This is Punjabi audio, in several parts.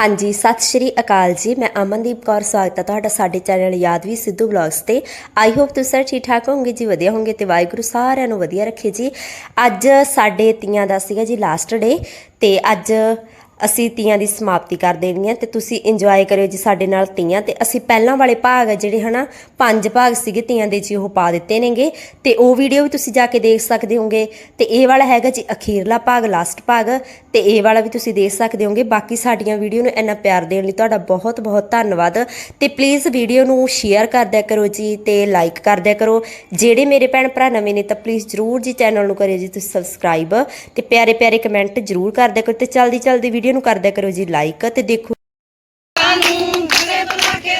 ਹਾਂਜੀ, ਸਤਿ ਸ਼੍ਰੀ ਅਕਾਲ ਜੀ। ਮੈਂ ਅਮਨਦੀਪ ਕੌਰ ਸਵਾਗਤ ਹੈ ਤੁਹਾਡਾ ਸਾਡੇ ਚੈਨਲ ਯਾਦਵੀ ਸਿੱਧੂ ਬਲੌਗਸ ਤੇ। ਆਈ ਹੋਪ ਤੁਸੀਂ ਸਾਰੇ ਠੀਕ ਠਾਕ ਹੋਵੋਗੇ ਜੀ, ਵਧੀਆ ਹੋਵੋਗੇ ਤੇ ਵਾਹਿਗੁਰੂ ਸਾਰਿਆਂ ਨੂੰ ਵਧੀਆ ਰੱਖੇ ਜੀ। ਅੱਜ ਸਾਡੇ ਤੀਆਂ ਦਾ ਸੀਗਾ ਜੀ ਲਾਸਟ ਡੇ ਤੇ ਅੱਜ ਅਸੀਂ ਤੀਆਂ ਦੀ ਸਮਾਪਤੀ ਕਰ ਦੇਣੀ ਹੈ ਤੇ ਤੁਸੀਂ ਇੰਜੋਏ ਕਰਿਓ ਜੀ ਸਾਡੇ ਨਾਲ ਤੀਆਂ ਤੇ ਅਸੀਂ ਪਹਿਲਾਂ ਵਾਲੇ ਭਾਗ ਆ ਜਿਹੜੇ ਹਨਾ, ਪੰਜ ਭਾਗ ਸੀਗੇ ਤੀਆਂ ਦੇ ਜੀ, ਉਹ ਪਾ ਦਿੱਤੇ ਨੇਗੇ। ਤੇ ਉਹ ਵੀਡੀਓ ਵੀ ਤੁਸੀਂ ਜਾ ਕੇ ਦੇਖ ਸਕਦੇ ਹੋਗੇ। ਤੇ ਇਹ ਵਾਲਾ ਹੈਗਾ ਜੀ ਅਖੀਰਲਾ ਭਾਗ ਲਾਸਟ ਭਾਗ। ਤੇ ਇਹ ਵਾਲਾ ਵੀ ਤੁਸੀਂ ਦੇਖ ਸਕਦੇ ਹੋਗੇ। ਬਾਕੀ ਸਾਡੀਆਂ ਵੀਡੀਓ ਨੂੰ ਇੰਨਾ ਪਿਆਰ ਦੇਣ ਲਈ ਤੁਹਾਡਾ ਬਹੁਤ ਬਹੁਤ ਧੰਨਵਾਦ। ਤੇ ਪਲੀਜ਼ ਵੀਡੀਓ ਨੂੰ ਸ਼ੇਅਰ ਕਰ ਦਿਆ ਕਰੋ ਜੀ ਤੇ ਲਾਈਕ ਕਰ ਦਿਆ ਕਰੋ। ਜਿਹੜੇ ਮੇਰੇ ਭੈਣ ਭਰਾ ਨਵੇਂ ਨੇ ਤਾਂ ਪਲੀਜ਼ ਜਰੂਰ ਜੀ ਚੈਨਲ ਨੂੰ ਕਰਿਓ ਜੀ ਤੁਸੀਂ ਸਬਸਕ੍ਰਾਈਬ ਤੇ ਪਿਆਰੇ ਪਿਆਰੇ ਕਮੈਂਟ ਜਰੂਰ ਕਰ ਦਿਆ ਕਰੋ ਤੇ ਜਲਦੀ ਜਲਦੀ ਵੀਡੀਓ ਨੂੰ ਕਰ ਕਰੋ ਜੀ ਲਾਈਕ ਤੇ ਦੇਖੋ। ਨੂੰ ਬੁਲਾ ਕੇ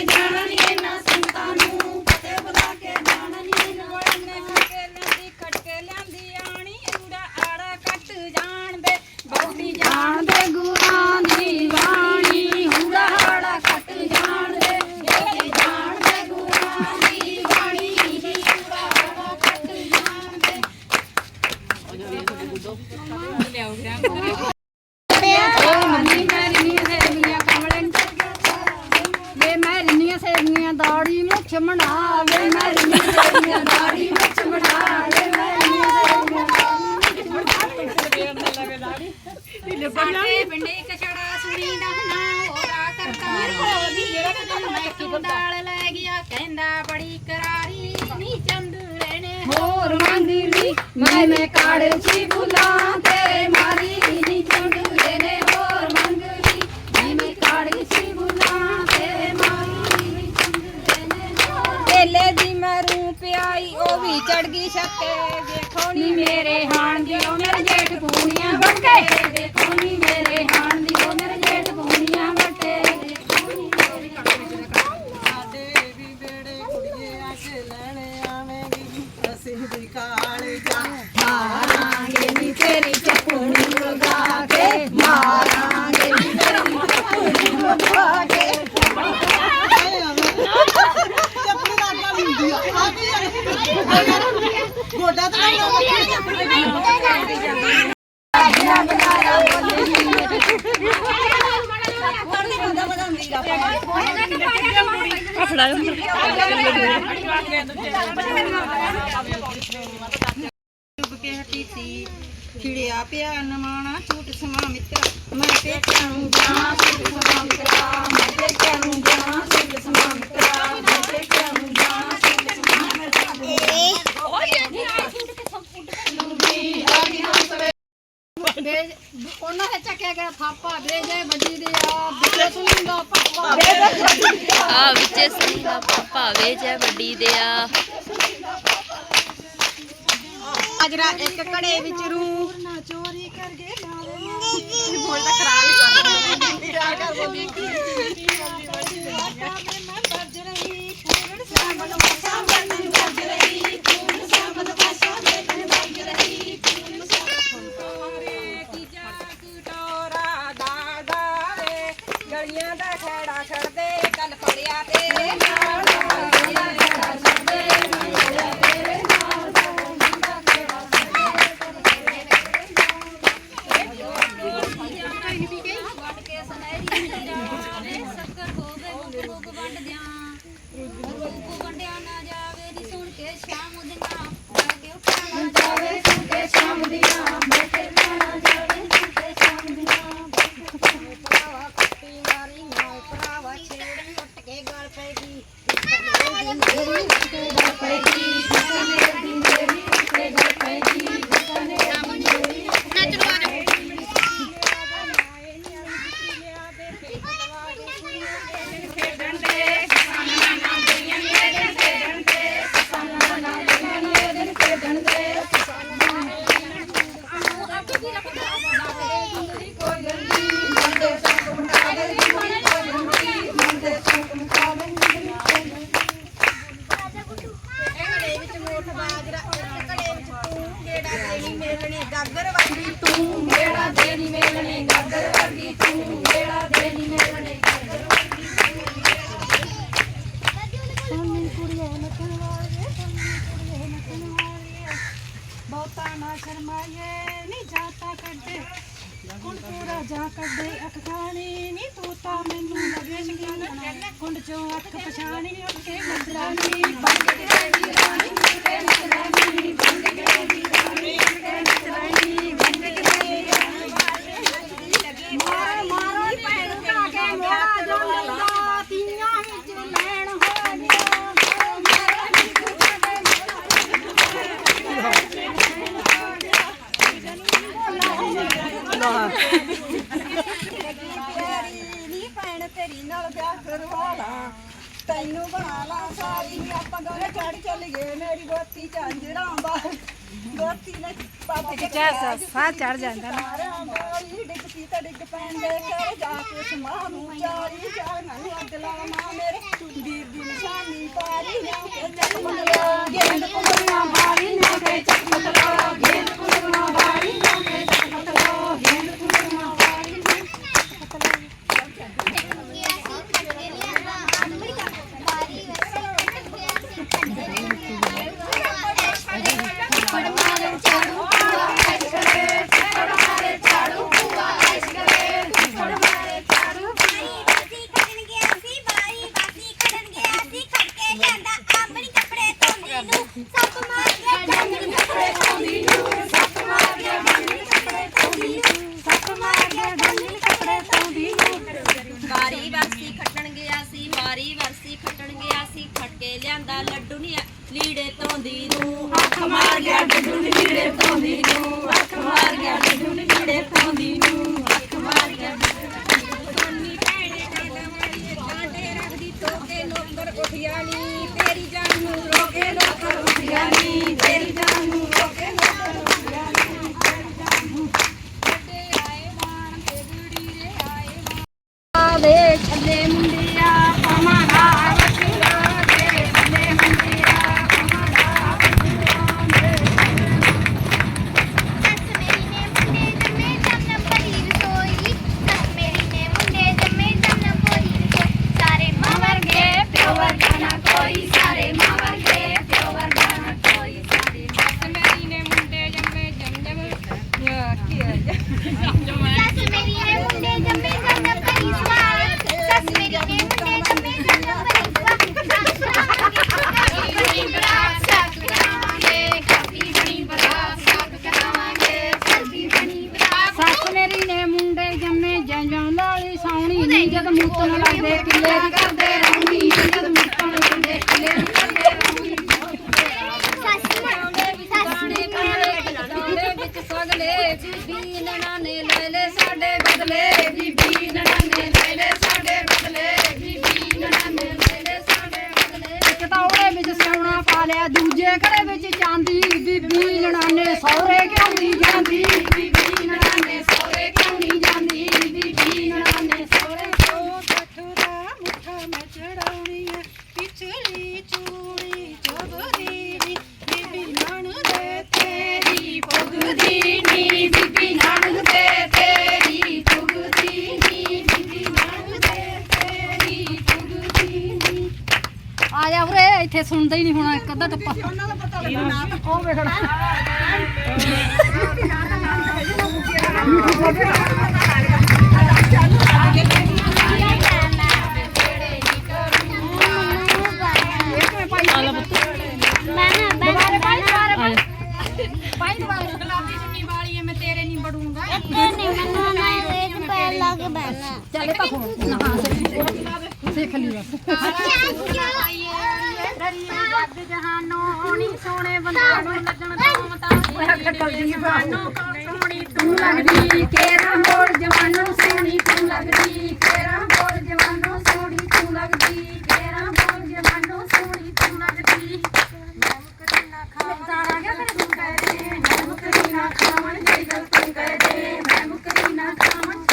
ਪਿਆਈ ਉਹ ਵੀ ਚੜ ਗਈ ਛੱਕੇ। ਵੇਖੋ ਨੀ ਮੇਰੇ ਹਾਣ ਦੀ ਉਹ ਮੇਰੇ ਜੇਠ ਪੂਣੀਆਂ ਵੱਟੇ ਦੇਖੋ ਨੀ ਮੇਰੇ ਹਾਣ ਦੀ ਉਹ ਮੇਰੇ ਨਾ ਕੇ ਹਟੀ ਸੀ ਖਿੜਿਆ ਪਿਆ ਨਮਾਣਾ ਝੂਠ ਸਮਾ ਮਿੱਤਰ ਮੈਂ ਪੇਕਿਆਂ ਨੂੰ ਜਾਂ ਝੂਠ ਸਮਾ ਮਿੱਤਰਾ ਮੈਂ ਪੇਕਿਆਂ ਨੂੰ ਜਾਂ ਝੂਠ ਸਮਾ ਮਿੱਤਰਾ ਮੈਂ ਪੇਕਿਆਂ ਨੂੰ ਜਾਂ ਝੂਠ ਸਮਾ ਉਹਨਾਂ ਦੇ ਚੱਕਿਆ ਗਿਆ ਥਾਪਾ ਦੇ ਜੇ ਵੱਜੀ ਦੇ ਆ ਬਿੱਲੇ ਸੁਣਦਾ ਪਾਪਾ। ਆ ਵਿੱਚੇ ਸੁਣਦਾ ਭਾਵੇ ਜੈ ਵੱਡੀ ਦੇ ਆ। ਅਜਰਾ ਇੱਕ ਕੜੇ ਵਿੱਚ ਰੂ। ਨਾ ਚੋਰੀ ਕਰ ਗਏ ਬੋਲ ਤਾਂ ਖਰਾਬ ਹੀ ਕਰ ਦਿੰਦੇ ਕਿਆ ਕਰ ਬੋਲੀ ਬਹੁਤਾ ਨਾ ਸ਼ਰਮਾਈਏ, ਨੀ ਕੱਢੇ। ਕੁੰਡ ਪੂਰਾ ਜਾ ਕੱਢੇ, ਅੱਖ ਨੀ ਤੂੰ ਤਾਂ ਮੈਨੂੰ ਲੱਗੇ ਸ਼ਕੀਨ ਕੁੰਡ ਚੋਂ ਅੱਖ ਪਛਾਣੀ ਉੱਠ ਕੇ ਮੁੰਦਰਾਨੀ ਬਣ ਕੇ ਤੇਰੀ ਰਾਣੀ ਤੇ ਮੁੰਦਰਾਨੀ ਬਣ ਕੇ ਤੇਰੀ ਰਾਣੀ ਤੇ ਮੁੰਦਰਾਨੀ ਬਣ ਕੇ ਤੇਰੀ ਰਾਣੀ ਮਾਰ ਮਾਰੋ ਨੀ ਭੈਣ ਕਾ ਕੇ ਮੋੜਾ ਜੰਦਾ ਤੀਆਂ ਵਿੱਚ ਲੈਣ ਹੋ ਗਿਆ ਨੀ ਭੈਣ ਤੇਰੀ ਨਾਲ ਵਿਆਹ ਕਰਵਾ ਲਾ ਤੈਨੂੰ ਬਣਾ ਲਾ ਸਾਰੀ। ਨੀ ਆਪਾਂ ਦੋਨੇ ਚੜ ਚੱਲ ਗਏ ਮੇਰੀ ਗੋਤੀ ਝਾਂਜਰਾਂ ਬਾਹਰ ਗੋਤੀ ਨੇ ਪਾਪੇ ਚਾਹ ਸਾਹ ਚੜ ਜਾਂਦਾ ਨਾ। ਸਾਰਿਆਂ ਵਾਲੀ ਡਿੱਗ ਪੀ ਤਾਂ ਡਿੱਗ ਪੈਂਦੇ ਕਰ ਜਾ ਕੇ ਸਮਾਹ ਨੂੰ ਚਾਰੀ ਚਾਰ ਨਾਲ ਅੱਗ ਲਾਵਾਂ ਮੇਰੇ। ਵੀਰ ਦੀ ਨਿਸ਼ਾਨੀ ਪਾਰੀ ਨਾ ਕੇ ਚੱਲ ਮੰਗਲਾ। ਗੇਂਦ ਕੁੜੀਆਂ ਬਾਰੀ ਨਾ ਕੇ ਚੱਲ ਮੰਗਲਾ। ਗੇਂਦ ਕੁੜੀਆਂ ਬਾਰੀ ਨਾ ਕੇ ਚੱਲ ਮੰਗਲਾ। ਬੀਬੀ ਨਨਾ ਨੇ ਲੈ ਲੈ ਸਾਡੇ ਬਦਲੇ, ਬੀਬੀ ਨਨਾ ਨੇ ਲੈ ਲੈ ਸਾਡੇ ਬਦਲੇ, ਬੀਬੀ ਨਨਾ ਨੇ ਲੈ ਲੈ ਸਾਡੇ ਬਦਲੇ। ਇੱਕ ਤਾਂ ਉਹਦੇ ਵਿੱਚ ਸਿਉਣਾ ਪਾ ਲਿਆ, ਦੂਜੇ ਘੜੇ ਵਿੱਚ ਪਾਈ ਦੁਬਾਰਾ ਗੁਲਾਬੀ ਚੁੰਨੀ ਵਾਲੀ ਐ ਮੈਂ ਤੇਰੇ ਨਹੀਂ ਬੜੂੰਗਾ ਚੱਲ ਤਾਂ ਫੋਨ ਨਾ ਸਿੱਖ ਲਈ ਬਸ ਜਹਾਨੋਂ ਨੀ ਸੋਹਣੇ ਬੰਦਿਆਂ ਨੂੰ ਲੱਗਣ ਤੋਂ ਮਤਾ ਜਹਾਨੋਂ ਸੋਹਣੀ ਤੂੰ ਲੱਗਦੀ ਕੇਰਾ ਮੋੜ ਜਵਾਨੋਂ ਸੋਹਣੀ ਤੂੰ ਲੱਗਦੀ ਕੇਰਾ ਮੋੜ ਜਵਾਨੋਂ ਸੋਹਣੀ ਤੂੰ ਲੱਗਦੀ ਕੇਰਾ ਮੋੜ ਜਵਾਨੋਂ ਸੋਹਣੀ ਤੂੰ ਲੱਗਦੀ। ਨਮਕ ਨਾ ਖਾਵਣ ਤੂੰ ਕਹਿ ਦੇ ਨਮਕ ਨਾ ਖਾਵਣ ਜੇ ਗੱਲ ਤੂੰ ਕਹਿ ਦੇ ਨਮਕ ਨਾ ਖਾਵਣ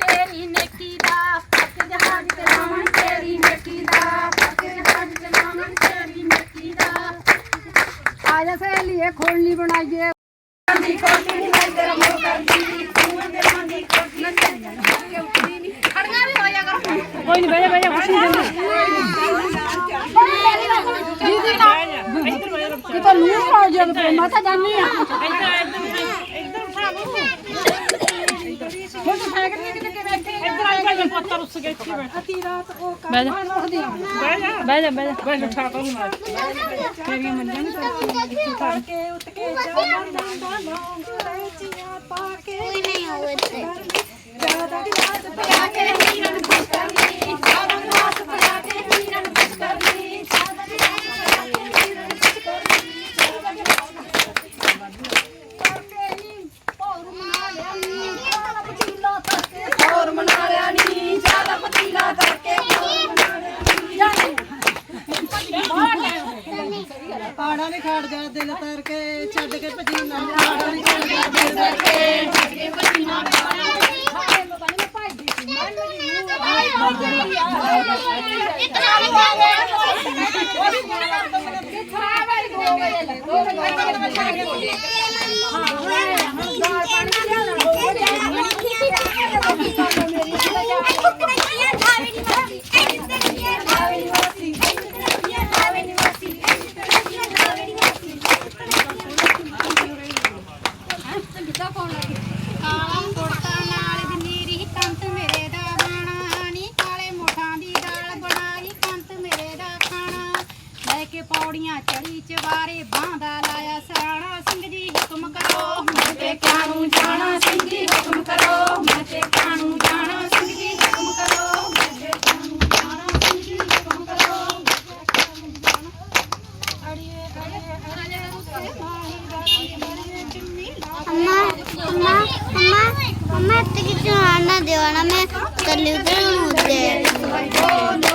ਤੇਰੀ ਨੇਕੀ ਦਾ ਪੱਕ ਜਹਾਜ਼ ਚਲਾਵਣ ਤੇਰੀ ਨੇਕੀ ਦਾ ਪੱਕ ਜਹਾਜ਼ ਚਲਾਵਣ ਤੇਰੀ ਨੇਕੀ ਦਾ। ਆ ਸਹੇਲੀਏ, ਖੋਲਣੀ ਬਣਾਈਏ। ਕਰ ਉਸ ਕੇ ਇੱਥੇ ਬੈਠ ਅਤੀ ਰਾਤ ਉਹ ਕੰਮ ਬਹਿ ਜਾ ਬਹਿ ਜਾ ਬਹਿ ਜਾ ਬਹਿ ਜਾ ਉਠਾ ਤਾ ਹੁਣ ਤੇਰੀਆਂ ਮੰਜਾਂ ਨੂੰ ਕਰ ਕੇ ਉੱਠ ਕੇ ਜਾਵਾਂ ਦਾ ਲੌਂਗ ਰੈਚੀਆਂ ਪਾ ਕੇ ਕੋਈ ਨਹੀਂ ਹੋਵੇ ਤੇ ਜ਼ਿਆਦਾ ਦੀ ਰਾਤ ਪਾ ਕੇ। കാണാമേ തല്ലുതൽ മുതൽ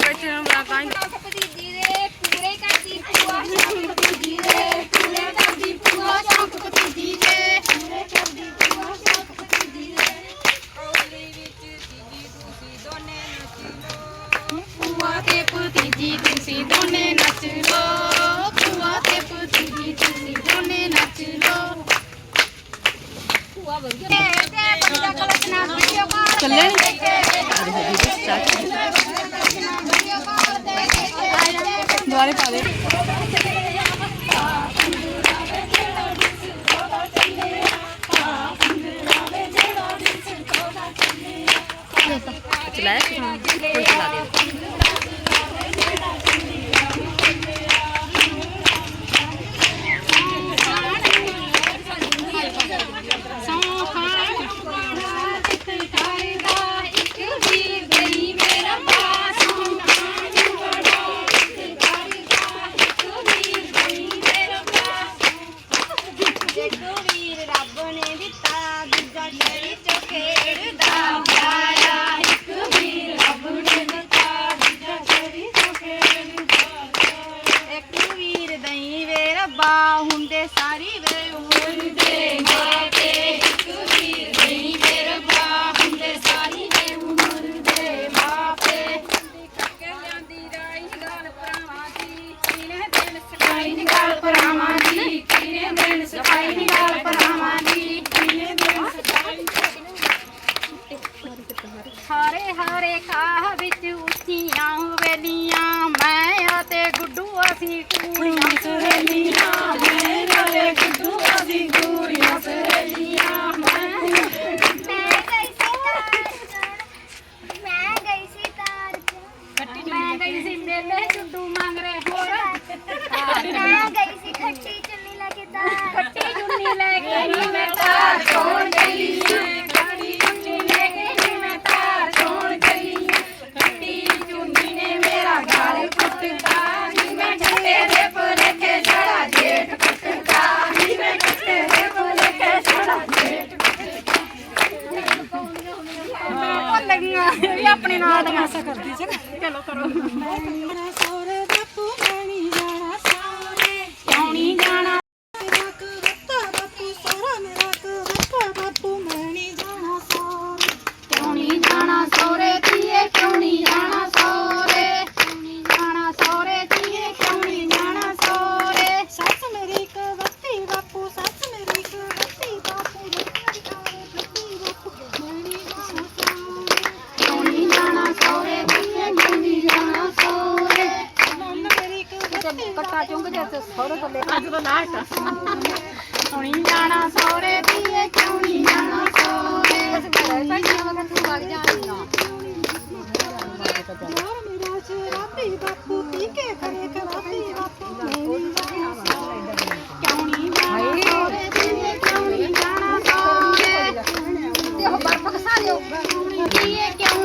i'm going to celebration of Valentine's ロトロ。ਤੇ ਕੱਟਾ ਚੁੰਗ ਜੇ ਤੇ ਸਹੁਰੇ ਥੱਲੇ ਅੱਜ ਤਾਂ ਲਾਸਟ ਹੁਣੀ ਜਾਣਾ ਸਹੁਰੇ ਦੀਏ ਕਿਉਂ ਨਹੀਂ ਜਾਣਾ ਸਹੁਰੇ ਭੈਣੀਆਂ ਮਗਰ ਤੂੰ ਵਗ ਜਾਣੀ ਨਾ ਯਾਰ ਮੇਰਾ ਸ਼ਰਾਬੀ ਬਾਪੂ ਪੀ ਕੇ ਕਰੇ ਕਰਾਤੀ ਬਾਪੂ ਮੇਰੀ ਕਿਉਂ ਨਹੀਂ ਜਾਣਾ ਸਹੁਰੇ ਦੀਏ ਕਿਉਂ ਨਹੀਂ ਜਾਣਾ ਸਹੁਰੇ? ਤੇ ਉਹ ਬਰਫ ਕਸਾ ਲਿਓ ਕਿਉਂ ਨਹੀਂ ਦੀਏ ਕਿਉਂ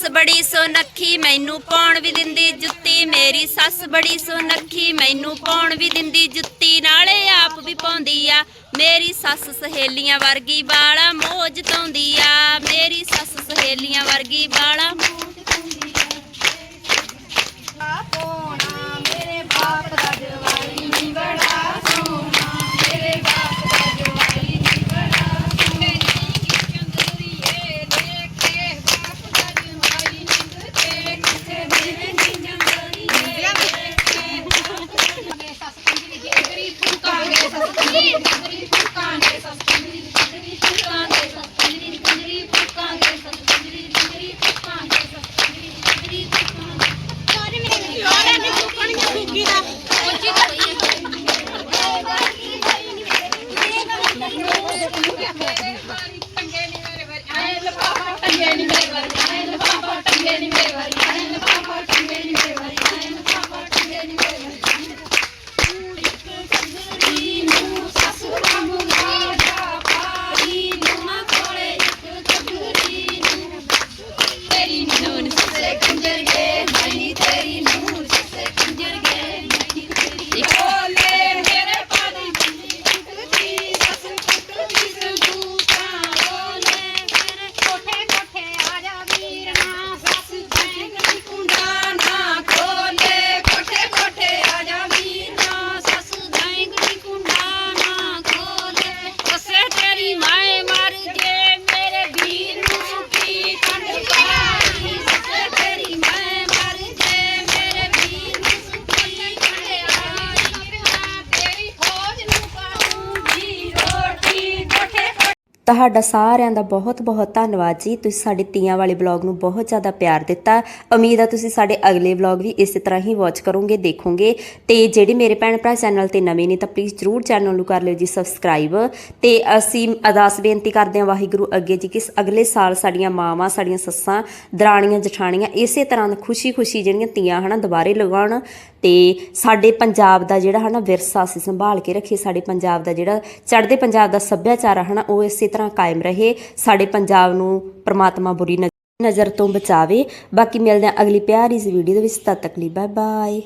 ਸੱਸ ਬੜੀ ਸੋਨੱਖੀ ਮੈਨੂੰ ਪਾਉਣ ਵੀ ਦਿੰਦੀ ਜੁੱਤੀ। ਮੇਰੀ ਸੱਸ ਬੜੀ ਸੋਨੱਖੀ ਮੈਨੂੰ ਪਾਉਣ ਵੀ ਦਿੰਦੀ ਜੁੱਤੀ। ਨਾਲੇ ਆਪ ਵੀ ਪਾਉਂਦੀ ਆ। ਮੇਰੀ ਸੱਸ ਸਹੇਲੀਆਂ ਵਰਗੀ ਵਾਲਾ ਮੋਜ ਤਾਉਂਦੀ ਆ। ਮੇਰੀ ਸੱਸ ਸਹੇਲੀਆਂ ਵਰਗੀ ਵਾਲਾ ਤੁਹਾਡਾ ਸਾਰਿਆਂ ਦਾ ਬਹੁਤ-ਬਹੁਤ ਧੰਨਵਾਦ ਜੀ। ਤੁਸੀਂ ਸਾਡੇ ਤੀਆਂ ਵਾਲੇ ਵਲੌਗ ਨੂੰ ਬਹੁਤ ਜ਼ਿਆਦਾ ਪਿਆਰ ਦਿੱਤਾ। ਉਮੀਦ ਆ ਤੁਸੀਂ ਸਾਡੇ ਅਗਲੇ ਵਲੌਗ ਵੀ ਇਸੇ ਤਰ੍ਹਾਂ ਹੀ ਵਾਚ ਕਰੋਗੇ, ਦੇਖੋਗੇ। ਤੇ ਜਿਹੜੇ ਮੇਰੇ ਭੈਣ ਭਰਾ ਚੈਨਲ ਤੇ ਨਵੇਂ ਨੇ ਤਾਂ ਪਲੀਜ਼ ਜਰੂਰ ਚੈਨਲ ਨੂੰ ਕਰ ਲਿਓ ਜੀ ਸਬਸਕ੍ਰਾਈਬ ਤੇ ਅਸੀਂ ਅਰਦਾਸ ਬੇਨਤੀ ਕਰਦੇ ਹਾਂ ਵਾਹਿਗੁਰੂ ਅੱਗੇ ਜੀ ਕਿ ਅਗਲੇ ਸਾਲ ਸਾਡੀਆਂ ਮਾਵਾਂ, ਸਾਡੀਆਂ ਸੱਸਾਂ, ਦਰਾਣੀਆਂ, ਜਠਾਣੀਆਂ ਇਸੇ ਤਰ੍ਹਾਂ ਦਾ ਖੁਸ਼ੀ-ਖੁਸ਼ੀ ਜਿਹੜੀਆਂ ਤੀਆਂ ਹਨਾ ਦੁਬਾਰੇ ਲਗਾਉਣ। ਤੇ ਸਾਡੇ ਪੰਜਾਬ ਦਾ ਜਿਹੜਾ ਹਨਾ ਵਿਰਸਾ ਅਸੀਂ ਸੰਭਾਲ ਕੇ ਰੱਖੀਏ, ਸਾਡੇ ਪੰਜਾਬ ਦਾ ਜਿਹੜਾ ਚੜ੍ਹਦੇ ਪੰਜਾਬ ਦਾ ਸੱਭਿਆਚਾਰ ਆ ਹਨਾ, ਉਹ ਇਸੇ ਤਰ੍ਹਾਂ ਕਾਇਮ ਰਹੇ, ਸਾਡੇ ਪੰਜਾਬ ਨੂੰ ਪ੍ਰਮਾਤਮਾ ਬੁਰੀ ਨਜ਼ਰ ਤੋਂ ਬਚਾਵੇ। ਬਾਕੀ ਮਿਲਦੇ ਹਾਂ ਅਗਲੀ ਪਿਆਰੀ ਜਿਹੀ ਵੀਡੀਓ ਦੇ ਵਿੱਚ, ਤਦ ਤੱਕ ਲਈ ਬਾਏ ਬਾਏ